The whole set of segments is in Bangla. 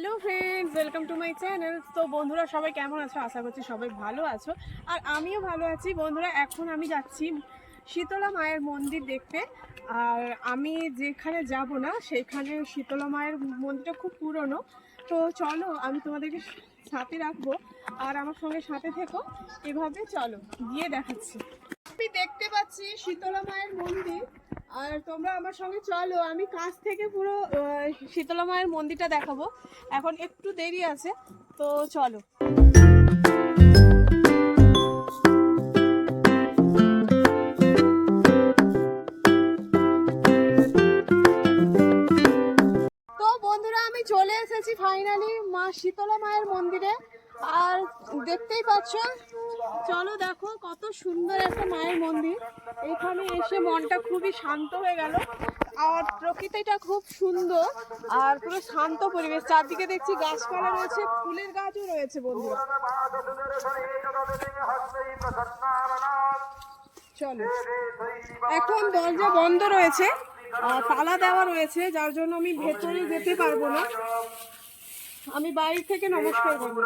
Hello friends, welcome to my channel. তো বন্ধুরা, সবাই কেমন আছো? আশা করছি সবাই ভালো আছো। আর আমিও ভালো আছি। বন্ধুরা, এখন আমি যাচ্ছি শীতলা মায়ের মন্দির দেখতে। আর আমি যেখানে যাব না, সেখানে শীতলা মায়ের মন্দিরটা খুব পুরনো। তো চলো, আমি তোমাদেরকে সাথে রাখব। আর আমার সঙ্গে সাথে থেকো। এভাবে চলো, গিয়ে দেখাচ্ছি। আমি দেখতে পাচ্ছি শীতলা মায়ের মন্দির। আর তোমরা আমার সঙ্গে চলো, আমি কাছ থেকে পুরো শীতলা মায়ের মন্দিরটা দেখাবো। এখন একটু দেরি আছে, তো চলো। তো বন্ধুরা, আমি চলে এসেছি ফাইনালি মা শীতলা মায়ের মন্দিরে। আর দেখতেই পাচ্ছ, চলো দেখো কত সুন্দর একটা মায়ের মন্দির। এখানে এসে মনটা খুবই শান্ত হয়ে গেল। আর প্রকৃতিটা খুব সুন্দর, আর পুরো শান্ত পরিবেশ। চারদিকে দেখছি গাছপালা রয়েছে, ফুলের গাছও রয়েছে বন্ধু চলো। এখন দরজা বন্ধ রয়েছে, আর তালা দেওয়া রয়েছে, যার জন্য আমি ভেতরে যেতে পারব না। আমি বাড়ি থেকে নমস্কার করব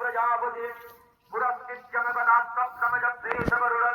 प्रजापति पुरस्कृत्य नात्मकमजत्रे सवरुण